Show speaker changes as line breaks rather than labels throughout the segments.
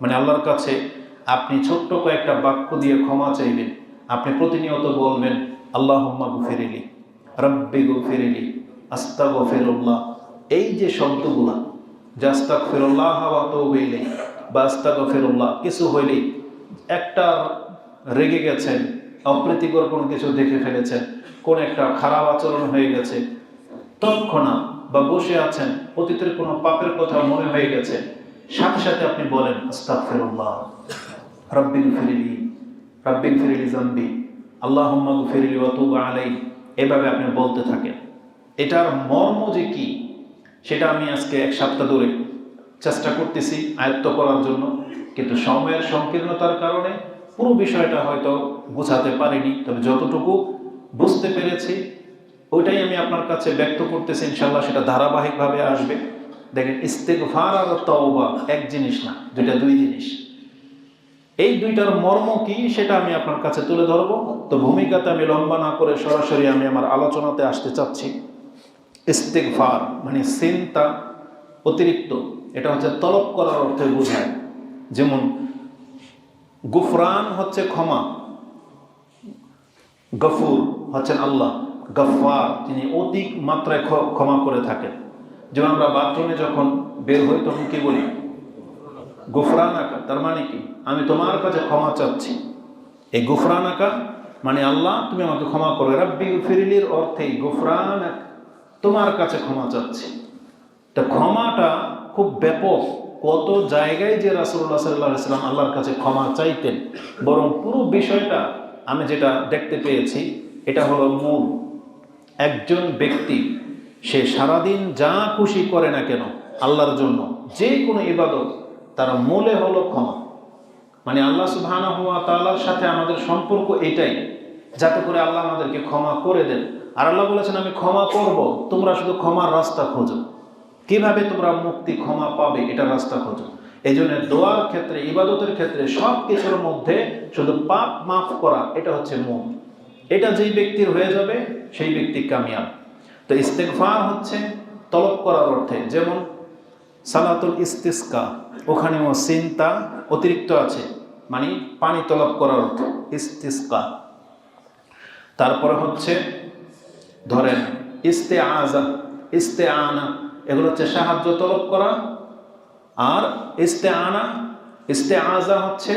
মানে আল্লাহর কাছে আপনি ছোট্ট কয়েকটা বাক্য দিয়ে ক্ষমা চাইবেন। আপনি প্রতিনিয়ত বলবেন আল্লাহ গুফেরিলি, রব্বি গুফেরিলি আস্তা গফেরুল্লাহ এই যে শব্দগুলা আস্তাক ফেরুল্লাহ হাওয়া তো হইলে বা আস্তা গফেরুল্লাহ কিছু হইলেই একটা রেগে গেছেন, অপ্রীতিকর কোনো কিছু দেখে ফেলেছেন, কোন একটা খারাপ আচরণ হয়ে গেছে, তৎক্ষণাৎ বা বসে আছেন, অতীতের কোনো পাপের কথা মনে হয়ে গেছে সাথে সাথে আপনি বলেন আলাই এভাবে আপনি বলতে থাকেন। এটার মর্ম যে কি, সেটা আমি আজকে এক সপ্তাহ ধরে চেষ্টা করতেছি আয়ত্ত করার জন্য। কিন্তু সময়ের সংকীর্ণতার কারণে পুরো বিষয়টা হয়তো বোঝাতে পারিনি, তবে যতটুকু বুঝতে পেরেছি, ওইটাই আমি আপনার কাছে ব্যক্ত করতেছি। ইনশাল্লাহ সেটা ধারাবাহিকভাবে আসবে। দেখেন ইস্তেকভার আর তওবা এক জিনিস না, দুইটা দুই জিনিস। এই দুইটার মর্ম কি সেটা আমি আপনার কাছে তুলে ধরবো। তো ভূমিকাতে আমি লম্বা না করে সরাসরি আমি আমার আলোচনাতে আসতে চাচ্ছি। ইস্তেকভার মানে চিন্তা অতিরিক্ত, এটা হচ্ছে তলব করার অর্থে বোঝায়। যেমন, গুফরান হচ্ছে ক্ষমা, গফুর হচ্ছেন আল্লাহ গফার তিনি অতি মাত্রায় ক্ষ- ক্ষমা করে থাকেন। যেমন আমরা বাথরুমে যখন বের হই, তখন কি বলি? গুফরান আঁকা তার মানে কি? আমি তোমার কাছে ক্ষমা চাচ্ছি। এই গুফরান আঁকা মানে আল্লাহ, তুমি আমাকে ক্ষমা করো। রাব্বি ফিরিলির অর্থেই গুফরান তোমার কাছে ক্ষমা চাচ্ছি। তা ক্ষমাটা খুব ব্যাপক। কত জায়গায় যে রাসুল্লাহ সাল্লাহ সাল্লাম আল্লাহর কাছে ক্ষমা চাইতেন, বরং পুরো বিষয়টা আমি যেটা দেখতে পেয়েছি, এটা হলো মূল। একজন ব্যক্তি সে সারাদিন যা খুশি করে না কেন আল্লাহর জন্য, যে কোনো ইবাদত তার মূলে হলো ক্ষমা। মানে আল্লাহ সুবহানাহু হুয়া তাআলার সাথে আমাদের সম্পর্ক এটাই, যাতে করে আল্লাহ আমাদেরকে ক্ষমা করে দেন। আর আল্লাহ বলেছেন, আমি ক্ষমা করব, তোমরা শুধু ক্ষমার রাস্তা খোঁজো। কীভাবে তোমরা মুক্তি ক্ষমা পাবে, এটা রাস্তা খোঁজো। এই জন্য দোয়ার ক্ষেত্রে, ইবাদতের ক্ষেত্রে সব কিছুর মধ্যে শুধু পাপ মাফ করা, এটা হচ্ছে মূল এটা যেই ব্যক্তির হয়ে যাবে, সেই ব্যক্তি কামিয়াব। তো ইস্তেকফার হচ্ছে তলব করার অর্থে, যেমন সালাতুল ইস্তিস্কা, ওখানেও চিন্তা অতিরিক্ত আছে মানে পানি তলব করার অর্থ, ইস্তিস্কা। তারপরে হচ্ছে ধরেন ইস্তে আজা ইস্তে আনা এগুলো হচ্ছে সাহায্য তলব করা, আর ইস্তে আনা ইস্তে আজা হচ্ছে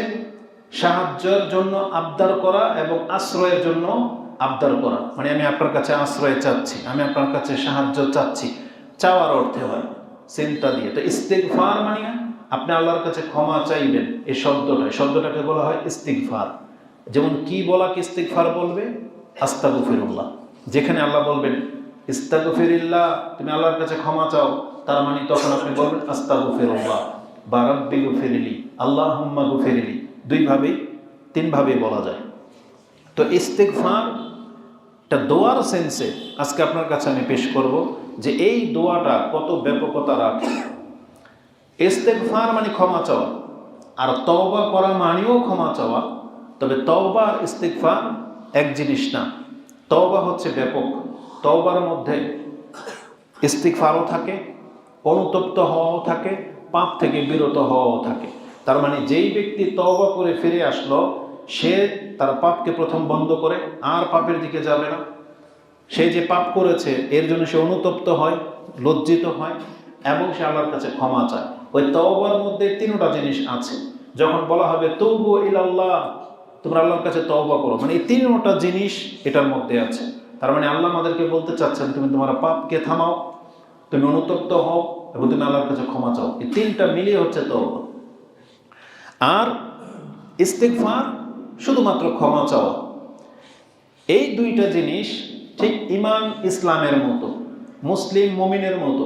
সাহায্যের জন্য আবদার করা এবং আশ্রয়ের জন্য আবদার করা। মানে আমি আপনার কাছে আশ্রয় চাচ্ছি, আমি আপনার কাছে সাহায্য চাচ্ছি। চাওয়ার অর্থে হয়, চিন্তা দিয়ে। তো ইস্তিগফার মানে আপনি আল্লাহর কাছে ক্ষমা চাইবেন, এই শব্দটা। শব্দটাকে বলা হয় ইস্তিগফার। যেমন কি বলা কি ইস্তিগফার বলবে? আস্তাগফিরুল্লাহ। যেখানে আল্লাহ বলবেন, ইস্তাগফিরিল্লাহ, তুমি আল্লাহর কাছে ক্ষমা চাও। তার মানে তখন আপনি বলবেন, আস্তাগফিরুল্লাহ, বা রাব্বি গুফিরিলি আল্লাহ হুম্মা গুফিরিলি দুইভাবেই তিনভাবেই বলা যায়। তো ইস্তেকফার একটা দোয়ার সেন্সে আজকে আপনার কাছে আমি পেশ করব যে এই দোয়াটা কত ব্যাপকতা রাখে। ইস্তেকফার মানে ক্ষমা চাওয়া, আর তওবা করা মানেও ক্ষমা চাওয়া। তবে তওবা আর ইস্তেকফার এক জিনিস না, তওবা হচ্ছে ব্যাপক। তওবার মধ্যে ইস্তিকফারও থাকে, অনুতপ্ত হওয়াও থাকে, পাপ থেকে বিরত হওয়াও থাকে। তার মানে যেই ব্যক্তি তওবা করে ফিরে আসলো সে তার পাপকে প্রথম বন্ধ করে, আর পাপের দিকে যাবে না। সে যে পাপ করেছে, এর জন্য সে অনুতপ্ত হয়, লজ্জিত হয়, এবং সে আল্লাহর কাছে ক্ষমা চায়। ওই তওবার মধ্যে তিনটা জিনিস আছে। যখন বলা হবে, তৌবু ইলাল্লাহ তোমরা আল্লাহর কাছে তওবা করো। মানে এই তিনটা জিনিস এটার মধ্যে আছে। তার মানে আল্লাহ আমাদেরকে বলতে চাচ্ছেন, তুমি তোমার পাপকে থামাও, তুমি অনুতপ্ত হও, এবং তুমি আল্লাহর কাছে ক্ষমা চাও। এই তিনটা মিলিয়ে হচ্ছে তওবা। আর ইস্তেকফার শুধুমাত্র ক্ষমা চাওয়া। এই দুইটা জিনিস ঠিক ইমান ইসলামের মতো, মুসলিম মমিনের মতো,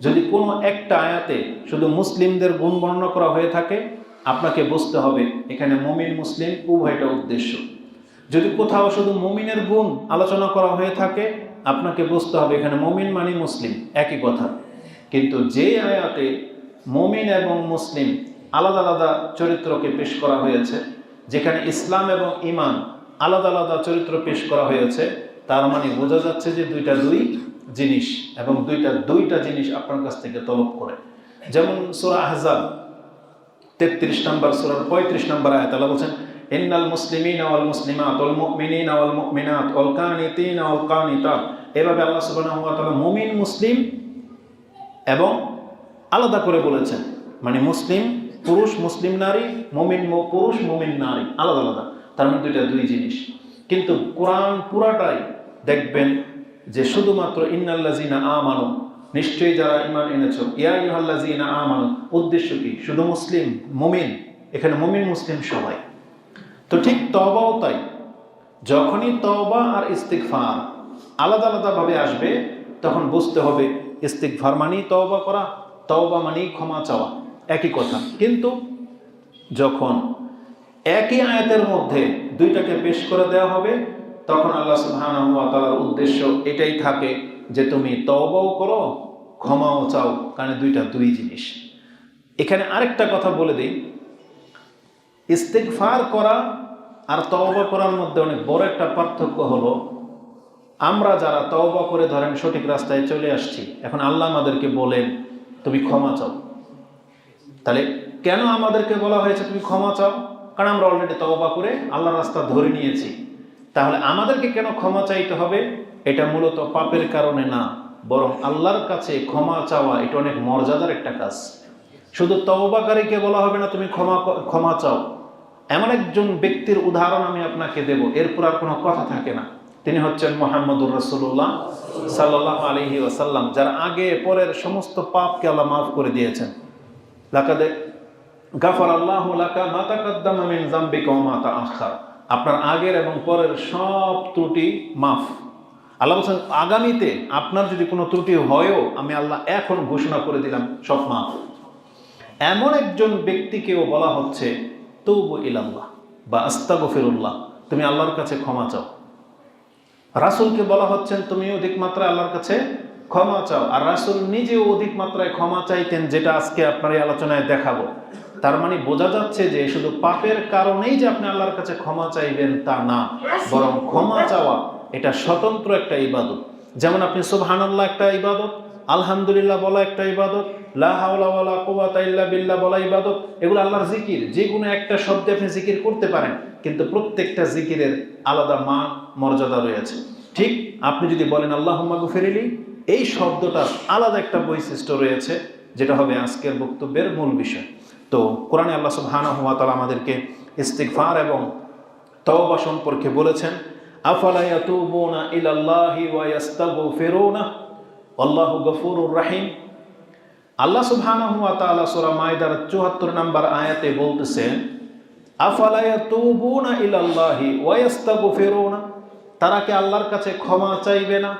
যদি কোনো একটা আয়াতে শুধু মুসলিমদের গুণ বর্ণনা করা হয়ে থাকে, আপনাকে বুঝতে হবে এখানে মমিন, মুসলিম উভয়টা উদ্দেশ্য। যদি কোথাও শুধু মমিনের গুণ আলোচনা করা হয়ে থাকে, আপনাকে বুঝতে হবে এখানে মমিন মানে মুসলিম, একই কথা। কিন্তু যে আয়াতে মমিন এবং মুসলিম আলাদা আলাদা চরিত্রকে পেশ করা হয়েছে যেখানে ইসলাম এবং ইমান আলাদা আলাদা চরিত্র পেশ করা হয়েছে, তার মানে বোঝা যাচ্ছে যে দুইটা দুই জিনিস এবং দুইটা দুইটা জিনিস আপনার কাছ থেকে তলব করে। যেমন সুরা আহজাব, তেত্রিশ নম্বর সুরার পঁয়ত্রিশ নম্বর আয়াত আল্লাহ বলছেন, ইন্নাল মুসলিমিনা ওয়াল মুসলিমাত ওয়াল মুমিনিনা ওয়াল মুমিনাত ওয়াল কানিতিনা ওয়াল কানিতাত। এভাবে আল্লাহ সুবহানাহু ওয়া তাআলা মুমিন, মুসলিম এবং আলাদা করে বলেছেন। মানে মুসলিম পুরুষ, মুসলিম নারী, মুমিন পুরুষ, মুমিন নারী। আলাদা আলাদা। তার মধ্যে দুইটা, দুই জিনিস। কিন্তু কোরআন পুরাটাই দেখবেন যে শুধুমাত্র ইন্নাল্লাজিনা আমানু, নিশ্চয়ই যারা ইমান এনেছো, ইয়া ইহাল্লাজিনা আমানু, উদ্দেশ্য কি? শুধু মুসলিম, মুমিন? এখানে মুমিন, মুসলিম সবাই। তো ঠিক তবাও তাই। যখনই তবা আর ইস্তিকফার আলাদা আলাদাভাবে আসবে, তখন বুঝতে হবে ইস্তিকফার মানেই তওবা করা, তওবা মানেই ক্ষমা চাওয়া। একই কথা। কিন্তু যখন একই আয়াতের মধ্যে দুইটাকে পেশ করে দেওয়া হবে, তখন আল্লাহ তাআলার উদ্দেশ্য এটাই থাকে যে তুমি তওবাও করো, ক্ষমাও চাও, কারণ দুইটা দুই জিনিস। এখানে আরেকটা কথা বলে দিই। ইস্তেকফার করা আর তওবা করার মধ্যে অনেক বড় একটা পার্থক্য হলো, আমরা যারা তওবা করে ধরেন সঠিক রাস্তায় চলে আসছি, এখন আল্লাহ আমাদেরকে বলেন, তুমি ক্ষমা চাও। তাহলে কেন আমাদেরকে বলা হয়েছে তুমি ক্ষমা চাও? কারণ আমরা অলরেডি তওবা করে আল্লাহর রাস্তা ধরে নিয়েছি। তাহলে আমাদেরকে কেন ক্ষমা চাইতে হবে? এটা মূলত পাপের কারণে না, বরং আল্লাহর কাছে ক্ষমা চাওয়া এটা অনেক মর্যাদার একটা কাজ। শুধু তওবাকারীকে বলা হবে না, তুমি ক্ষমা ক্ষমা চাও। এমন একজন ব্যক্তির উদাহরণ আমি আপনাকে দেব, এরপর আর কোনো কথা থাকে না। তিনি হচ্ছেন মোহাম্মদুর রসুল্লাহ সাল্লাহ আলহি ওয়াসাল্লাম, যার আগে পরের সমস্ত পাপকে আল্লাহ মাফ করে দিয়েছেন। লাকাদে গাফার আল্লাহ লাকা মাতা কাদ্দামা মিন জাম্বিকা মাতা আখার আপনার আগের এবং পরের সব ত্রুটি মাফ। আল্লাহ বলছেন, আগামীতে আপনার যদি কোনো ত্রুটি হয়ও, আমি আল্লাহ এখন ঘোষণা করে দিলাম, সব মাফ। এমন একজন ব্যক্তিকেও বলা হচ্ছে, তৌবু ইলাল্লাহ বা আস্তাগফিরুল্লাহ। তুমি আল্লাহর কাছে ক্ষমা চাও। রাসূলকে বলা হচ্ছেন তুমি অধিক মাত্রায় আল্লাহর কাছে ক্ষমা চাও। আর রাসূল নিজেও অধিক মাত্রায় ক্ষমা চাইতেন, যেটা আজকে আপনার এই আলোচনায় দেখাবো। তার মানে বোঝা যাচ্ছে যে শুধু পাপের কারণেই যে আপনি আল্লাহর কাছে ক্ষমা চাইবেন তা না, বরং ক্ষমা চাওয়া এটা স্বতন্ত্র একটা ইবাদত। যেমন আপনি সুবহানাল্লাহ একটা ইবাদত, আলহামদুলিল্লাহ বলা একটা ইবাদত, লা হাওলা ওয়ালা কুওয়াতা ইল্লা বিল্লাহ বলা ইবাদত, এগুলো আল্লাহর জিকির। যে কোনো একটা শব্দে আপনি জিকির করতে পারেন, কিন্তু প্রত্যেকটা জিকিরের আলাদা মান, মর্যাদা রয়েছে। ঠিক, আপনি যদি বলেন, আল্লাহুম্মা গফিরিলি এই শব্দটার আলাদা একটা বৈশিষ্ট্য রয়েছে, যেটা হবে আজকের বক্তব্যের মূল বিষয়। তো কোরআনে আল্লাহ সুবহানাহু ওয়া তালা আমাদেরকে ইস্তিগফার এবং তওবা সম্পর্কে বলেছেন, আফালা ইয়াতুবুনা ইলাল্লাহি ওয়া ইয়াস্তাগফিরুনা? আল্লাহু গফুরুর রাহিম। আল্লাহ সুবহানাহু ওয়া তাআলা সূরা মাইদার 74 নম্বর আয়াতে বলতেছেন আফালা ইয়াতুবুনা ইলাল্লাহি ওয়া ইয়াস্তাগফিরুনা? তারা কি আল্লাহর কাছে ক্ষমা চাইবে না?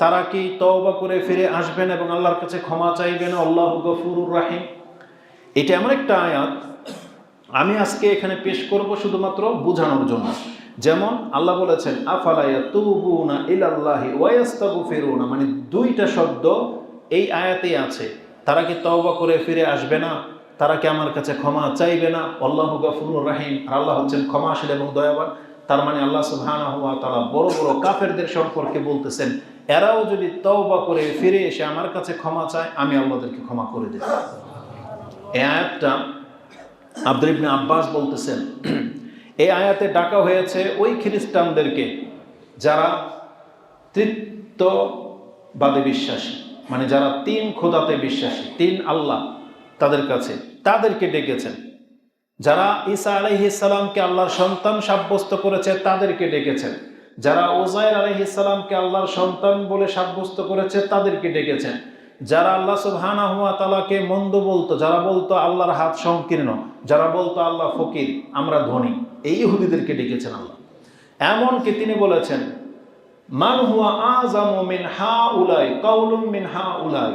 তারা কি তওবা করে ফিরে আসবেন এবং আল্লাহর কাছে ক্ষমা চাইবে না আল্লাহু গফুরুর রাহিম। এটা এমন একটা আয়াত, আমি আজকে এখানে পেশ করব শুধুমাত্র বোঝানোর জন্য। যেমন আল্লাহ বলেছেন আফালায়া তুবুনা ইলাল্লাহি ওয়াস্তাগফিরুনা মানে দুইটা শব্দ এই আয়াতেই আছে। তারা কি তওবা করে ফিরে আসবে না? তারা কি আমার কাছে ক্ষমা চাইবে না? আল্লাহু গফুরুর রাহিম। আর আল্লাহ হচ্ছেন ক্ষমাশীল এবং দয়াবান। তার মানে আল্লাহ সুবহানাহু ওয়া তাআলা বড় বড় কাফেরদের সম্পর্কে বলতেছেন এরাও যদি তওবা করে ফিরে এসে আমার কাছে ক্ষমা চায়, আমি আল্লাহদেরকে ক্ষমা করে দেব। এই আয়াতটা আব্দুল ইবনে আব্বাস বলতেছেন, এই আয়াতে ডাকা হয়েছে ওই খ্রিস্টানদেরকে যারা তৃত্ববাদে বিশ্বাসী মানে যারা তিন খোদাতে বিশ্বাসী, তিন আল্লাহ তাদের কাছে, তাদেরকে ডেকেছেন। যারা ঈসা আলাইহিসালামকে আল্লাহর সন্তান সাব্যস্ত করেছে, তাদেরকে ডেকেছেন। যারা ওজাইর আলাইহিসালামকে আল্লাহর সন্তান বলে সাব্যস্ত করেছে, তাদেরকে ডেকেছেন। যারা আল্লাহ সুবহানা হুয়া তালাকে মন্দ বলতো, যারা বলতো আল্লাহর হাত সংকীর্ণ, যারা বলতো আল্লাহ ফকির, আমরা ধনী, এই ইহুদিদেরকে ডেকেছেন আল্লাহ। এমনকি তিনি বলেছেন, মান হুয়া আজামু মিন হা উলাই কাউলুম মিন হা উলাই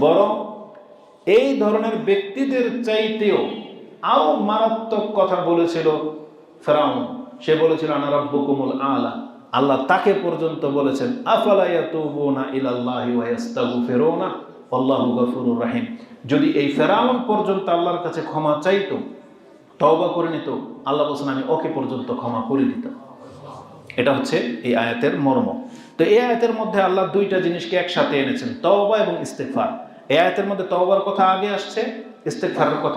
বরং এই ধরনের ব্যক্তিদের চাইতেও আরও মারাত্মক কথা বলেছিল ফেরাউন। সে বলেছিল, আনা রাব্বুকুমুল আলা। আল্লাহ তাকে পর্যন্ত বলেছেন, আফালা ইলাল্লাহি ওয়া ইয়াস্তাগফিরুনা? আল্লাহু গফুরুর রাহিম। যদি এই ফেরাউন পর্যন্ত আল্লাহর কাছে ক্ষমা চাইতো, তওবা করে নিত, আল্লাহ বলছেন, আমি ওকে পর্যন্ত ক্ষমা করে দিতাম। এটা হচ্ছে এই আয়াতের মর্ম। তো এই আয়াতের মধ্যে আল্লাহ দুইটা জিনিসকে একসাথে এনেছেন, তওবা এবং ইস্তেগফার। এই আয়াতের মধ্যে তওবার কথা আগে আসছে, ইস্তেগফারের কথা